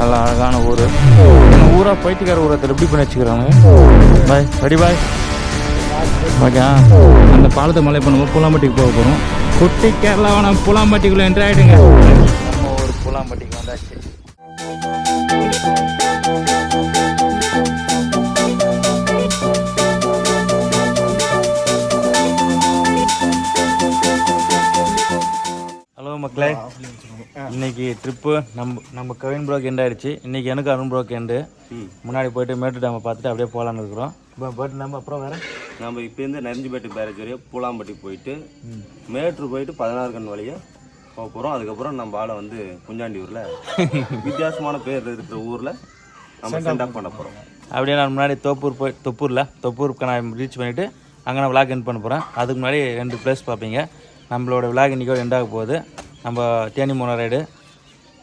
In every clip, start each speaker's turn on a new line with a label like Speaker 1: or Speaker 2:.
Speaker 1: நல்ல அழகான ஊர். ஊராக பைத்தியக்கார ஊரத்தில் எப்படி பண்ணி வச்சுக்கிறாங்க? பாய் ரெடி பாய்? ஓகே அந்த பாலத்தை மலை பண்ணுவோம் புலாம்பட்டிக்கு போக போகிறோம் குட்டி கேரளாவான புலாம்பட்டிக்குள்ளே என்ட்ரு ஆகிடுங்க நம்ம ஒரு புலாம்பட்டிக்கு வந்தாச்சு. ஹலோ மக்களே. இன்னைக்கு ட்ரிப்பு நம்ம நம்ம கவின் ப்ரோக் எண்ட் ஆயிடுச்சு. இன்னைக்கு எனக்கு அருண் ப்ரோக் எண்டு முன்னாடி போயிட்டு மேட்டு டேமை பார்த்துட்டு அப்படியே போகலான்னு இருக்கிறோம். இப்போ போயிட்டு நம்ம அப்புறம் வேறு?
Speaker 2: நம்ம இப்போருந்து நெருஞ்சிப்பேட்டை பேரேஜ் வரையும் பூலாம்பட்டி போயிட்டு மேட்ரு போயிட்டு பதினாறு கண் வழியாக போக போகிறோம் அதுக்கப்புறம் நம்ம ஆளை வந்து குஞ்சாண்டி ஊரில் வித்தியாசமான பேர் இருக்கிற ஊரில் நம்ம சென்ட் ஆஃப் பண்ண போகிறோம்
Speaker 1: அப்படியே நான் முன்னாடி தோப்பூர் போய் தொப்பூரில் தொப்பூருக்கு நான் ரீச் பண்ணிவிட்டு அங்கே நான் விளாக் எண்ட் பண்ண போகிறேன் அதுக்கு முன்னாடி ரெண்டு பிளேஸ் பார்ப்பீங்க. நம்மளோட விளாக் இன்றைக்கோட எண்ட் ஆக போகுது. நம்ம தேனி மூணு ரைடு.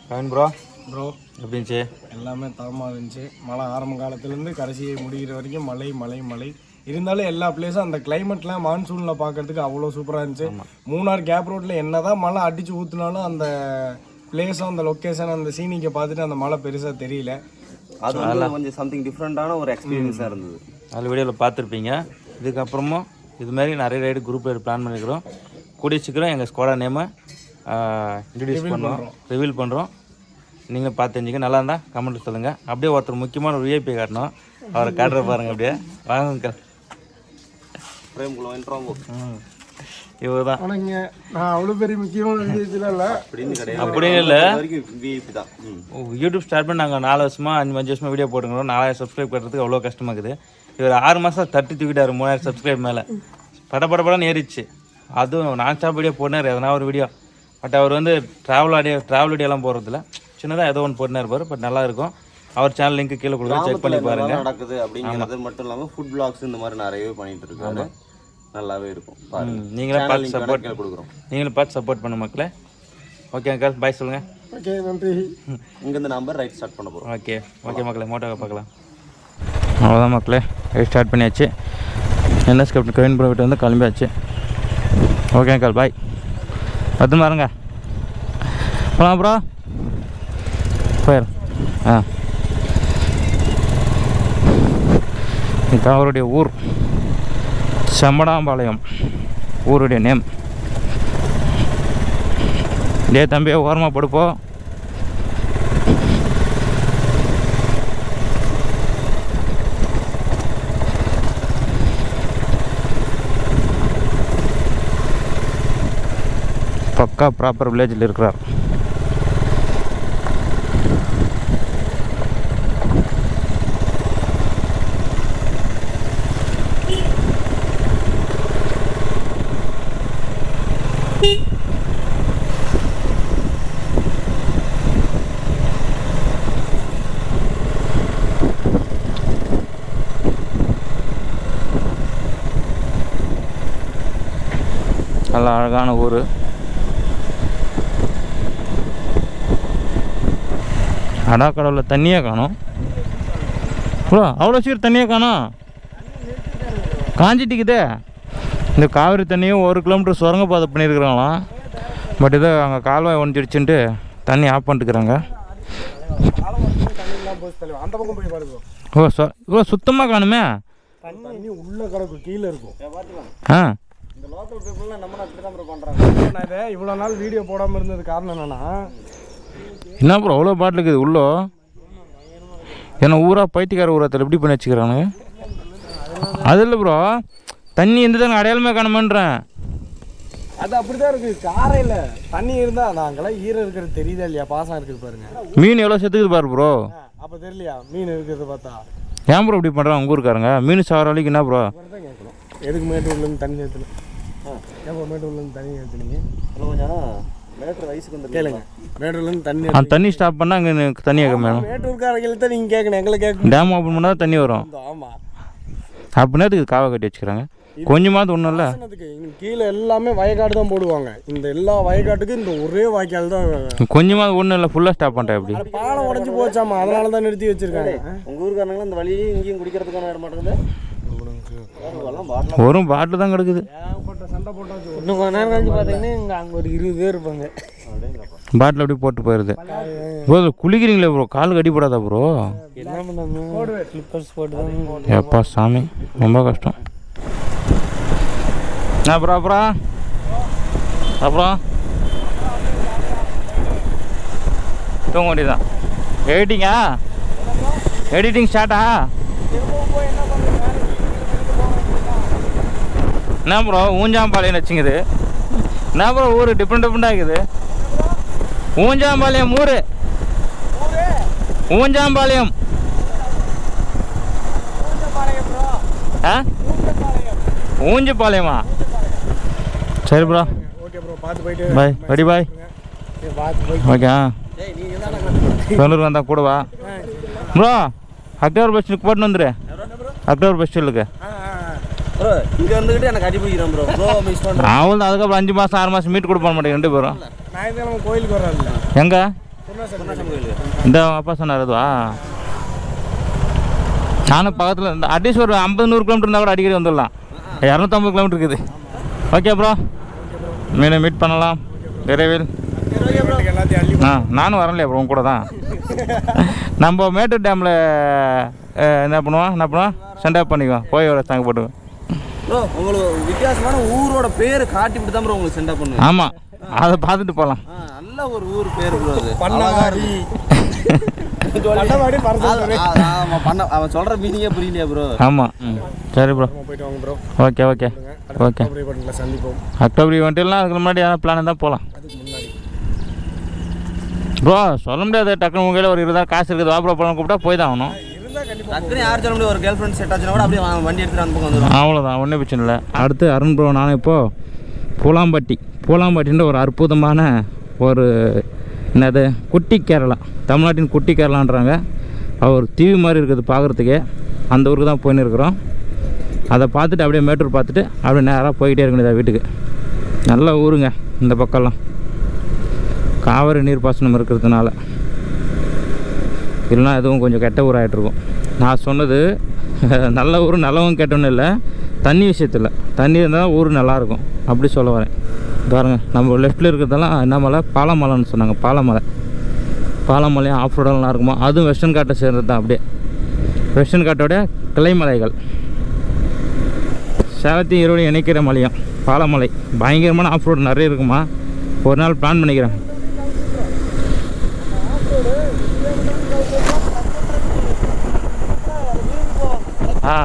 Speaker 1: கவின் ப்ரோ
Speaker 3: ப்ரோ
Speaker 1: எப்படி இருந்துச்சு?
Speaker 3: எல்லாமே தரமாக இருந்துச்சு. மழை ஆரம்ப காலத்துலேருந்து கடைசி முடிகிற வரைக்கும் மழை மழை மழை. இருந்தாலும் எல்லா பிளேஸும் அந்த கிளைமேட்லாம் மான்சூனில் பார்க்கறதுக்கு அவ்வளோ சூப்பராக இருந்துச்சு. மூணார் கேப் ரோட்டில் என்னதான் மழை அடிச்சு ஊற்றுனாலும் அந்த பிளேஸும் அந்த லொக்கேஷன் அந்த சீனிக்கை பார்த்துட்டு அந்த மழை பெருசாக தெரியல.
Speaker 2: அது கொஞ்சம் சம்திங் டிஃப்ரெண்ட்டான ஒரு எக்ஸ்பீரியன்ஸாக இருந்தது.
Speaker 1: அதில் வீடியோவில் பார்த்துருப்பீங்க. இதுக்கப்புறமும் இது மாதிரி நிறைய ரைடு குரூப் ரைடு பிளான் பண்ணிக்கிறோம் கூடிய சீக்கிரம் எங்கள் ஸ்குவாடா நேமை இன்ட்ரடியூஸ் பண்ணுறோம். ரிவீல் பண்ணுறோம். நீங்களும் பார்த்து தெரிஞ்சுக்க நல்லா இருந்தால் கமெண்ட் சொல்லுங்கள் அப்படியே ஒருத்தர் முக்கியமான ஒரு விஐபி காட்டணும். அவரை காட்டுற பாருங்க அப்படியே. வாங்க இவர் தான்
Speaker 3: நான் அவ்வளோ பெரிய முக்கியமான இல்லை.
Speaker 2: அப்படின்னு
Speaker 1: இல்லை. யூடியூப் ஸ்டார்ட் பண்ணி நாங்கள் நாலு வருஷமா அஞ்சு அஞ்சு வருஷமா வீடியோ போட்டுக்கிறோம். நாலாயிரம் சப்ஸ்கிரைப் பண்ணுறதுக்கு அவ்வளோ கஷ்டமாக இருக்குது. இவர் ஆறு மாதம் தட்டி தூக்கிட்டாரு மூணாயிரம் சப்ஸ்கிரைப் மேலே. பட பட படன்னு ஏறிச்சு அதுவும் நான் ஸ்டாப் வீடியோ போட்டினார் எதனா ஒரு வீடியோ பட் அவர் வந்து ட்ராவல் ஆடியோ ட்ராவல் வீடியோலாம் போகிறதில்ல சின்னதாக ஏதோ ஒன்று போட்டுனா இருப்பார் பட் நல்லா இருக்கும். அவர் சேனல் லிங்க் கீழே கொடுக்குறேன் செக் பண்ணி பாருங்க.
Speaker 2: நடக்குது அப்படிங்கிறது மட்டும் இல்லாமல் ஃபுட் பிளாக்ஸ் இந்த மாதிரி நிறையவே பண்ணிட்டு இருக்காங்க நல்லாவே இருக்கும்.
Speaker 1: நீங்களே பார்த்து
Speaker 2: கீழே கொடுக்குறோம்.
Speaker 1: நீங்களும் பார்த்து சப்போர்ட் பண்ண மக்களே. ஓகே அங்கிள் பாய் சொல்லுங்கள்
Speaker 3: ஓகே நன்றி.
Speaker 2: இங்கேருந்து நம்ம ரைட் ஸ்டார்ட் பண்ண போகிறோம்
Speaker 1: ஓகே ஓகே மக்களே மோட்டோவை பார்க்கலாம். அவ்வளோதான் மக்களே ஸ்டார்ட் பண்ணியாச்சு. என்எஸ் கேப்டன் கவின் ப்ரோ வீட்டு வந்து கிளம்பியாச்சு. ஓகே அங்கிள் பாய் பத்து பாருங்க போலாம் ப்ரோ போயிடும் ஆ. இதுதான் அவருடைய ஊர். செம்மடாம்பாளையம் ஊருடைய நேம் டே தம்பியை ஓரமாக படுப்போம் பக்கா ப்ராப்பர் வில்லேஜில் இருக்கிறார். நல்ல அழகான ஊர். அடா கடவுளில் தண்ணியே காணும். ப்ரோ அவ்வளோ சீர் தண்ணியே காணும். காஞ்சிட்டிக்குதே. இந்த காவிரி தண்ணியும் ஒரு கிலோமீட்டர் சுரங்க பாதை பண்ணியிருக்கிறாங்களாம். பட் இதை அங்கே கால்வாய் ஒன்றிடுச்சுன்ட்டு தண்ணி ஆஃப் பண்ணிட்டுக்கிறாங்க. ஓ சொ இவ்வளோ சுத்தமாக காணுமே?
Speaker 3: தண்ணி உள்ள கிடக்கும் கீழே இருக்கும்
Speaker 1: ஆ
Speaker 3: இந்த லோக்கல் நம்ம அப்படி தான் பண்ணுறாங்க நான் இதை இவ்வளோ நாள் வீடியோ போடாமல் இருந்தது காரணம் என்னன்னா
Speaker 1: என்ன ப்ரோ அவ்வளோ பாட்டில் இருக்குது உள்ளோ? ஏன்னா ஊரா பைத்தியக்கார ஊரத்தில் எப்படி பண்ணி வச்சுக்கிறானுங்க. அது இல்லை ப்ரோ தண்ணி தானே அடையாளமே காணுமன்றேன்
Speaker 3: அது அப்படிதான் இருக்கு காரையில் தண்ணி இருந்தால் நான் அங்கெல்லாம் ஈரம் இருக்கிறது தெரியுதா இல்லையா? பாசம் இருக்குது பாருங்க.
Speaker 1: மீன் எவ்வளோ செத்துக்குது பாரு ப்ரோ
Speaker 3: அப்போ தெரியலையா? மீன் இருக்கிறத பார்த்தா.
Speaker 1: ஏன் ப்ரோ இப்படி பண்ணுறாங்க உங்கள் ஊருக்காரங்க? மீன் சாகிற வரைக்கும் என்ன ப்ரோ
Speaker 3: எதுக்கு மேட்டூர்லேருந்து தண்ணி ஏற்றணும் ஏப்போ மேட்டூர்லேருந்து தண்ணி ஏற்றுனீங்க
Speaker 2: கொஞ்சம்
Speaker 3: கேளுங்க. மேட்டூர்லேருந்து தண்ணி
Speaker 1: அந்த தண்ணி ஸ்டாப் பண்ணால் அங்கே தண்ணி கேட்க வேணும்
Speaker 3: மேட்டூர்காரங்களுக்கு தான் நீங்கள் கேட்கணும் எங்களை கேட்கணும்.
Speaker 1: டேம் ஓப்பன் பண்ணால் தண்ணி வரும்.
Speaker 3: ஆமாம்
Speaker 1: அப்படின்னா இதுக்கு காவை கட்டி வச்சுக்கிறாங்க. கொஞ்சமாவது ஒன்றும் இல்லை.
Speaker 3: கீழே எல்லாமே வயக்காடு தான் போடுவாங்க. இந்த எல்லா வயக்காட்டுக்கும் இந்த ஒரே வாய்க்கால் தான்
Speaker 1: கொஞ்சமாவது ஒன்றும் இல்லை ஃபுல்லாக ஸ்டாப் பண்ணிட்டேன் எப்படி?
Speaker 3: அது பாலம் உடஞ்சி போச்சாமா? அதனால தான் நிறுத்தி வச்சிருக்காங்க.
Speaker 2: உங்க ஊருக்காரங்களும் இந்த வழியும் இங்கேயும் குடிக்கிறதுக்கான இடம் மாட்டேங்குது எல்லாம் பாட்டில்.
Speaker 1: தான் கிடக்குது.
Speaker 4: இன்னும் கொஞ்ச நேரம் கழிச்சு பார்த்தீங்கன்னா இங்கே அங்கே ஒரு இருபது பேர் இருப்பாங்க.
Speaker 1: பாட்டில் அப்படியே போட்டு போயிடுது ப்ரோ குளிக்கிறீங்களே ப்ரோ? காலுக்கு அடிப்படாதா ப்ரோ?
Speaker 4: என்ன பண்ணாம ஸ்லிப்பர்ஸ் போட்டு தான்
Speaker 1: எப்பா சாமி. ரொம்ப கஷ்டம். அப்புறம் அப்புறம்? அப்புறம்? தூங்க வேண்டியதான் எடிட்டிங்கா எடிட்டிங் ஸ்டார்ட்டா என்ன ப்ரோ ஊஞ்சாம்பாளையம் வச்சுங்குது என்ன ப்ரோ ஊர் டிஃப்ரெண்ட் டிஃப்ரெண்டாக இருக்குது. ஊஞ்சாம்பாளையம் ஊர். ஊஞ்சாம்பாளையம். ஆ? ஊஞ்சிப்பாளையமா சரி bro bye ready bye okay Bengaluru வந்தா கூட வா. ப்ரோ அக்டோபர் பஸ் ஸ்டாண்டுக்கு வந்துரு. அக்டோபர் பஸ் ஸ்டாண்டுக்கு
Speaker 2: ப்ரோ இங்க வந்துகிட்டு எனக்கு அடி போய்க்கிறேன் ப்ரோ ப்ரோ மிஸ் பண்ணுறேன்
Speaker 1: அவள் தான் அதுக்கப்புறம் அஞ்சு மாதம் ஆறு மாதம் மீட் கொடுக்க மாட்டேங்க ரெண்டு பேரும்.
Speaker 3: ஞாயிற்றுக்கிழமை கோயிலுக்கு வர்றாருல்ல
Speaker 1: எங்க? இந்த அப்பா சொன்னார் அதுவா? நானும் பக்கத்தில் இந்த அட்லீஸ்ட் ஒரு ஐம்பது நூறு கிலோமீட்டர் இருந்தால் கூட அடிக்கடி வந்துடலாம். இரநூத்தம்பது கிலோமீட்டர் இருக்குது. ஓகே ப்ரோ மீண்டும் மீட் பண்ணலாம். விரைவில். ஆ நானும் வரலையே ப்ரோ உங்க கூட தான். நம்ம மேட்டூர் டேமில் என்ன பண்ணுவோம்? என்ன பண்ணுவோம்? சென்ட் பண்ணிக்குவோம். போய் ஒரு தாங்க போட்டுக்குவோம்
Speaker 2: ப்ரோ உங்களுக்கு வித்தியாசமான ஊரோட பேர் காட்டிவிட்டு தான் ப்ரோ உங்களுக்கு சென்ட் பண்ணுவேன்.
Speaker 1: ஆமாம் அதை பார்த்துட்டு போகலாம்
Speaker 2: நல்ல ஒரு ஊர் பேர் ப்ரோ அது.
Speaker 3: பண்ணவாடி. பண்ணவாடி பரசு
Speaker 2: அது- அது- ஆமா, பண்ண அவன் சொல்ற மீனிங்கே புரியலையா ப்ரோ?
Speaker 1: ஆமாம் ம். சரி ப்ரோ.
Speaker 3: போயிட்டு வாங்க ப்ரோ.
Speaker 1: Okay okay okay.
Speaker 3: சந்திப்போம்.
Speaker 1: அக்டோபர் ஈவெண்ட்லாம் அதுக்கு முன்னாடி ஏதாவது பிளான் தான் போகலாம்
Speaker 3: அதுக்கு முன்னாடி.
Speaker 1: ப்ரோ சொல்ல முடியாது. டக்குனு உங்கள் ஒரு இருபதாயிரம் காசு இருக்குது. வா ப்ரோ பணம் கூப்பிட்டா போய் தான் ஆகணும்.
Speaker 2: டக்குனு யார் சொல்ல முடியும்? ஒரு கேர்ள் ஃப்ரெண்ட் செட் ஆச்சுன்னா கூட அப்படியே வா- வண்டி எடுத்துட்டு அந்த பக்கம் வந்துடும்
Speaker 1: அவ்வளோதான் ஒன்றும் பிரச்சனை இல்லை. அடுத்து அருண் ப்ரோ நானும் இப்போது பூலாம்பட்டி. பூலாம்பட்டின்ற ஒரு அற்புதமான ஒரு என்னது? குட்டி கேரளா. தமிழ்நாட்டின் குட்டி கேரளான்றாங்க. ஒரு தீவு மாதிரி இருக்குது பார்க்குறதுக்கே அந்த ஊருக்கு தான் போயின்னு இருக்கிறோம். அதை பார்த்துட்டு அப்படியே மேட்டூர் பார்த்துட்டு அப்படியே நேராக போய்கிட்டே இருக்க வேண்டியதா வீட்டுக்கு. நல்ல ஊருங்க இந்த பக்கம்லாம். காவிரி நீர்ப்பாசனம் இருக்கிறதுனால. இல்லைனா எதுவும் கொஞ்சம் கெட்ட ஊராகிட்ருக்கும் நான் சொன்னது நல்ல ஊர் நல்லவங்க கெட்டோன்னு இல்லை தண்ணி விஷயத்தில். தண்ணி இருந்தால் ஊர் நல்லாயிருக்கும். அப்படி சொல்ல வரேன். பாருங்கள் நம்ம லெஃப்ட்டில் இருக்கிறதெல்லாம் என்ன மலை? பாலமலைன்னு சொன்னாங்க பாலமலை. பாலமலையும் ஆஃப் ரோடெல்லாம் இருக்குமா? அதுவும் வெஸ்டர்ன் காட்டை சேர்ந்தது தான் அப்படியே. வெஸ்டர்ன் காட்டோட கிளைமலைகள் சேலத்தையும் ஈரோடு இணைக்கிற மலையும் பாலமலை. பயங்கரமான ஆஃப் ரோடு நிறைய இருக்குமா? ஒரு நாள் பிளான் பண்ணிக்கிறேன். ஆ.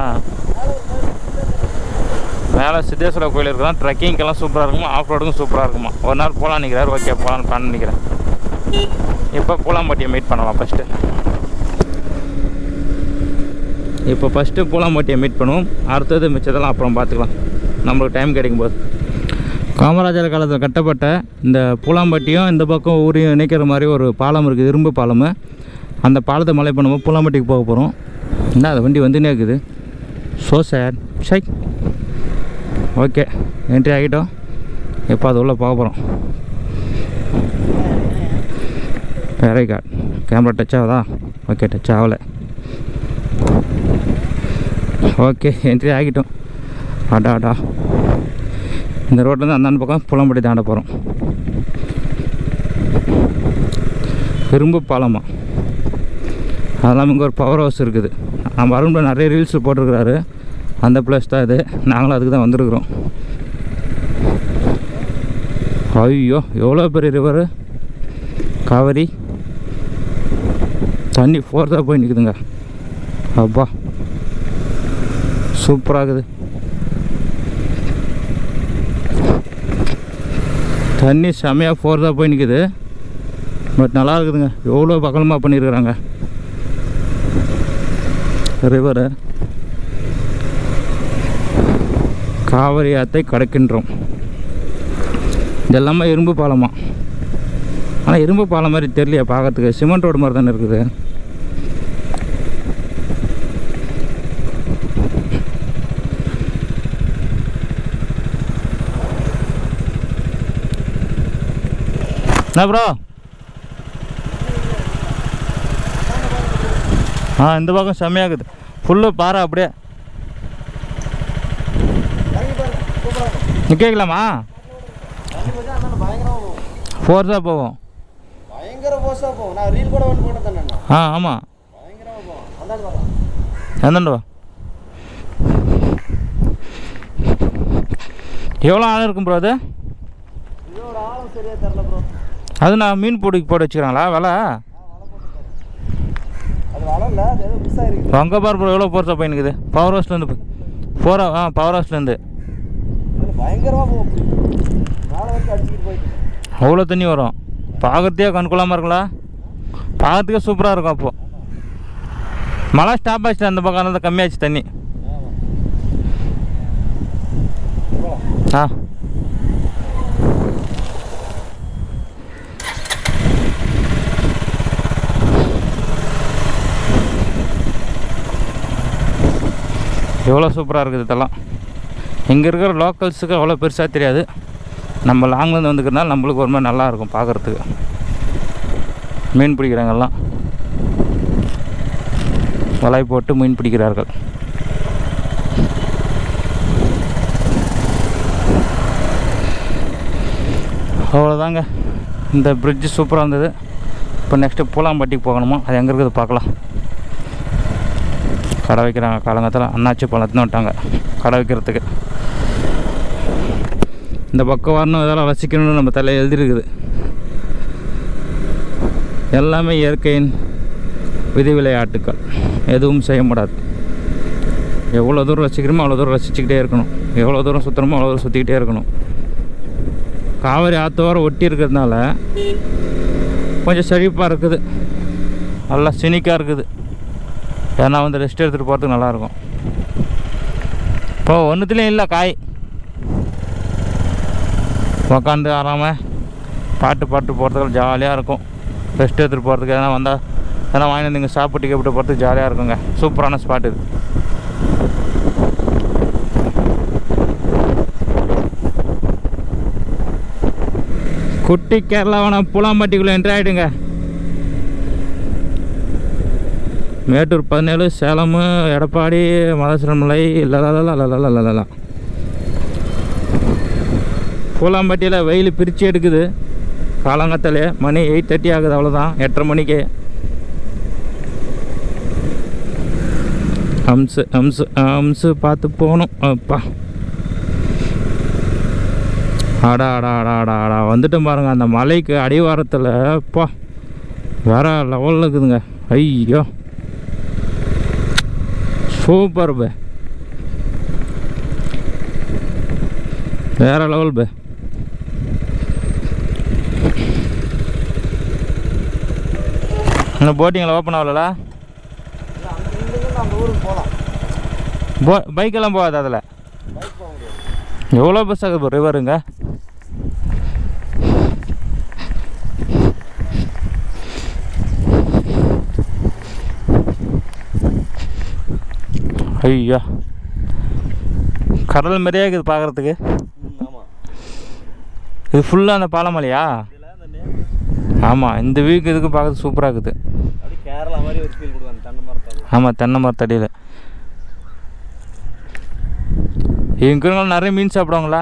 Speaker 1: மேலே சித்தேஸ்வரர் கோயில் இருக்கலாம் ட்ரெக்கிங்க்கெல்லாம் சூப்பராக இருக்குமா? ஆஃப் ரோடுக்கும் சூப்பராக இருக்குமா? ஒரு நாள் போகலான்னு நிற்கிறார் ஓகே போகலான்னு பிளான் பண்ணிக்கிறேன் இப்போ பூலாம்பட்டியை மீட் பண்ணலாம் ஃபஸ்ட்டு இப்போ ஃபஸ்ட்டு பூலாம்பட்டியை மீட் பண்ணுவோம். அடுத்தது மிச்சதெல்லாம் அப்புறம் பார்த்துக்கலாம். நம்மளுக்கு டைம் கிடைக்கும்போது. காமராஜர் காலத்தில் கட்டப்பட்ட இந்த பூலாம்பட்டியும் இந்த பக்கம் ஊரையும் இணைக்கிற மாதிரி ஒரு பாலம் இருக்குது இரும்பு பாலம். அந்த பாலத்தை மலை பண்ணும்போது பூலாம்பட்டிக்கு போக போகிறோம் என்ன அது வண்டி வந்துனே இருக்குது. ஸோ சார் சை ஓகே என்ட்ரி ஆகிட்டோம். எப்போ அது உள்ளே போக போகிறோம் வெரி காட் கேமரா டச் ஆகுதா? ஓகே டச் ஆகலை. ஓகே என்ட்ரி ஆகிட்டோம். அடா அடா. இந்த ரோட்லேருந்து அந்தாண்ட பக்கம் புலம்படி தாண்ட போகிறோம் இரும்பு பாலமா. அதெல்லாம் இங்கே ஒரு பவர் ஹவுஸ் இருக்குது. நம்ம அருண்ல நிறைய ரீல்ஸ் போட்டிருக்கிறாரு. அந்த பிளேஸ் தான் இது. நாங்களும் அதுக்கு தான் வந்திருக்கிறோம். ஐயோ எவ்வளோ பெரிய ரிவர் காவேரி. தண்ணி ஃபோர்த்தாக போய் நிற்குதுங்க அப்பா. சூப்பராக தண்ணி செமையாக ஃபோர்த்தாக போய் நிற்குது பட் நல்லா இருக்குதுங்க. எவ்வளோ பகலமாக பண்ணியிருக்கிறாங்க ரிவரு காவிரி ஆற்றை கடக்கின்றோம். இதெல்லாமே இரும்பு பாலமாக ஆனால் இரும்பு பாலம் மாதிரி தெரியலையே பார்க்கறதுக்கு. சிமெண்ட் ரோடு மாதிரி தானே இருக்குது. என்ன ப்ரோ ஆ இந்த பக்கம் செம்மையாகுது ஃபுல்லு பாறை அப்படியே. நிற்கலாமா ஃபோர்ஸாக
Speaker 5: போகும்.
Speaker 1: ஆ ஆமாம் எந்தண்டா எவ்வளோ ஆழம் இருக்கும் ப்ரோ அது?
Speaker 5: இதோட ஆழம் சரியா தெரியல ப்ரோ
Speaker 1: அது நான் மீன் பிடிக்க போட்டு வச்சுக்கிறாங்களா? விலை? அங்கே பார் எவ்வளோ போகிறத பையனுக்குது பவர் ஹவுஸ்லேருந்து போய். போகிற ஆ பவர் ஹவுஸ்லேருந்து அவ்வளோ தண்ணி வரும். பார்க்குறதே கண்குலாமல் இருக்குங்களா பார்க்கறதுக்கே சூப்பராக இருக்கும் அப்போது மழை ஸ்டாப் ஆச்சு அந்த பக்கம் கம்மியாச்சு தண்ணி. ஆ. எவ்வளோ சூப்பராக இருக்குது இதெல்லாம். இங்கே இருக்கிற லோக்கல்ஸுக்கு அவ்வளோ பெருசாக தெரியாது. நம்ம லாங்லேருந்து வந்துக்கிறனால நம்மளுக்கு ஒரு மாதிரி நல்லா இருக்கும் பார்க்குறதுக்கு. மீன் பிடிக்கிறாங்கெல்லாம் வலை போட்டு மீன் பிடிக்கிறார்கள். அவ்வளோதாங்க. இந்த பிரிட்ஜு சூப்பராக இருந்தது. இப்போ நெக்ஸ்ட்டு பூலாம்பட்டிக்கு போகணுமா? அது எங்கே இருக்குது பார்க்கலாம். கடை வைக்கிறாங்க. காலங்கத்தில் அண்ணாச்சி பழத்துன்னு விட்டாங்க கடை வைக்கிறதுக்கு. இந்த பக்கம் வரணும் இதெல்லாம் ரசிக்கணும்னு நம்ம தலையில் எழுதிருக்குது எல்லாமே இயற்கையின் விதி விளையாட்டுக்கள். எதுவும் செய்ய முடியாது. எவ்வளோ தூரம் ரசிக்கிறோமோ அவ்வளோ தூரம் ரசிச்சுக்கிட்டே இருக்கணும். எவ்வளோ தூரம் சுற்றுறோமோ அவ்வளோ தூரம் சுற்றிக்கிட்டே இருக்கணும். காவிரி ஆற்றோரம் ஒட்டி இருக்கிறதுனால கொஞ்சம் செழிப்பாக இருக்குது. நல்லா சினிக்காக இருக்குது. ஏன்னா வந்து ரெஸ்ட் எடுத்துகிட்டு போகிறதுக்கு நல்லாயிருக்கும். இப்போ ஒன்றுத்துலேயும் இல்லை காய். உக்காந்து ஆறாமல் பாட்டு பாட்டு போகிறதுக்கு ஜாலியாக இருக்கும். ரெஸ்ட் எடுத்துகிட்டு போகிறதுக்கு எதனா வந்தால் எதனா வாங்கி வந்து இங்கே சாப்பிட்டு கேப்பிட்டு போகிறதுக்கு ஜாலியாக இருக்குங்க. சூப்பரான ஸ்பாட் இது. குட்டி கேரளாவான புலாம்பட்டிக்குள்ளே என்ட்ரி ஆகிடுங்க மேட்டூர் பதினேழு சேலம் எடப்பாடி மலசிரமலை லலலலலலலலலா பூலாம்பட்டியில் வெயில் பிரித்து எடுக்குது. காலங்கத்தில் மணி எயிட் தேர்ட்டி ஆகுது அவ்வளோதான் எட்டரை மணிக்கு. அம்சு அம்சு அம்சு பார்த்து போகணும். அப்பா. அடா அடா அடா அடா அடா வந்துட்டோம் பாருங்க அந்த மலைக்கு அடிவாரத்தில். அப்பா. வேற லெவலில் இருக்குதுங்க. ஐயோ. சூப்பர் பே. வேற லெவல் பே. இன்னும் போட்டிங்கில் ஓப்பன் ஆகலடா.
Speaker 5: போகலாம்
Speaker 1: போ பைக்கெல்லாம் போகாது அதில்? எவ்வளோ பஸ் ஆகுது ரிவருங்க ஐயா. கடல் மாதிரியே இருக்குது பார்க்குறதுக்கு. இது ஃபுல்லாக அந்த பாலமலையா? ஆமாம் இந்த வியூக்கு இதுக்கு பார்க்கறது சூப்பராக இருக்குது. ஆமாம் தென்னை மரத்தடியில். எங்க நிறைய மீன் சாப்பிடுவாங்களா?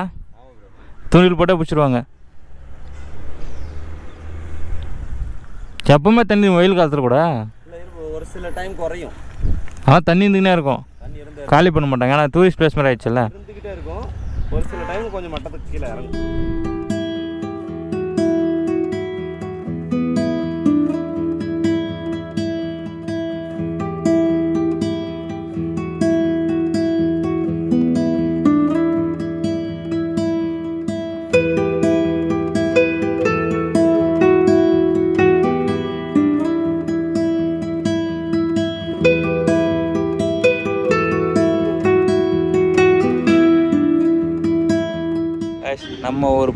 Speaker 1: தூண்டில் போட்டால் பிடிச்சிருவாங்க. எப்பவுமே தண்ணி வெயில் காலத்தில் கூட.
Speaker 2: ஒரு சில டைம் குறையும்.
Speaker 1: ஆனால் தண்ணி இருந்துக்கினே இருக்கும். காலி பண்ண மாட்டாங்க. ஏன்னா டூரிஸ்ட் பிளேஸ் மாதிரி ஆயிடுச்சுல்ல
Speaker 2: இருக்கும். ஒரு சில டைம் கொஞ்சம் மட்டத்துக்கு கீழே இறங்கும்.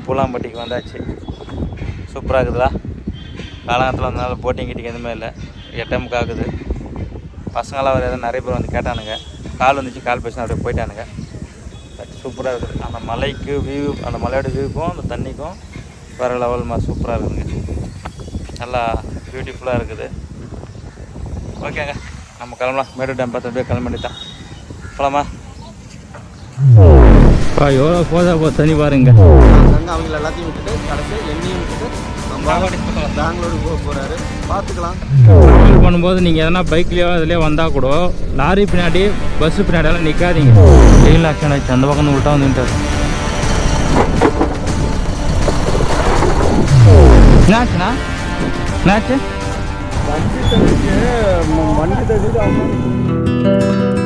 Speaker 1: பூலாம்பட்டிக்கு வந்தாச்சு. சூப்பராக இருக்குதுடா. காலகட்டத்தில் வந்தனால போட்டிங் கிட்டிங் எதுவுமே இல்லை. எட்டமுக்கு ஆகுது பசங்களாம் வேறு எதாவது நிறைய பேர் வந்து கேட்டானுங்க. கால் வந்துச்சு கால் பேசினா அப்படியே போயிட்டானுங்க. பட் சூப்பராக இருக்குது. அந்த மலைக்கு வியூ அந்த மலையோட வியூக்கும் அந்த தண்ணிக்கும் வேறு லெவல்மா சூப்பராக இருக்குதுங்க. நல்லா பியூட்டிஃபுல்லாக இருக்குது. ஓகேங்க நம்ம கிளம்பலாம். மேடு டேம் பார்த்து அப்படியே தான் வேண்டியதான் போலாமா எவ்வளோ போதா போ தண்ணி பாருங்க.
Speaker 5: அவங்கள எல்லாத்தையும் விட்டுட்டு கடைசியாக எண்ணெயும் விட்டுட்டு
Speaker 3: பெங்களூருக்கு போக போறாரு. பார்த்துக்கலாம்
Speaker 1: ட்ராவல் பண்ணும்போது நீங்கள் எதனா பைக்லேயோ இதுலேயோ வந்தால் கூட லாரி பின்னாடி பஸ்ஸு பின்னாடியெல்லாம் நிற்காதீங்க வெயில் ஆக்ஷன் ஆச்சு அந்த பக்கம் உள்ட்டா வந்துட்டார். என்னாச்சுண்ணா என்னாச்சு
Speaker 3: வண்டி தகுதி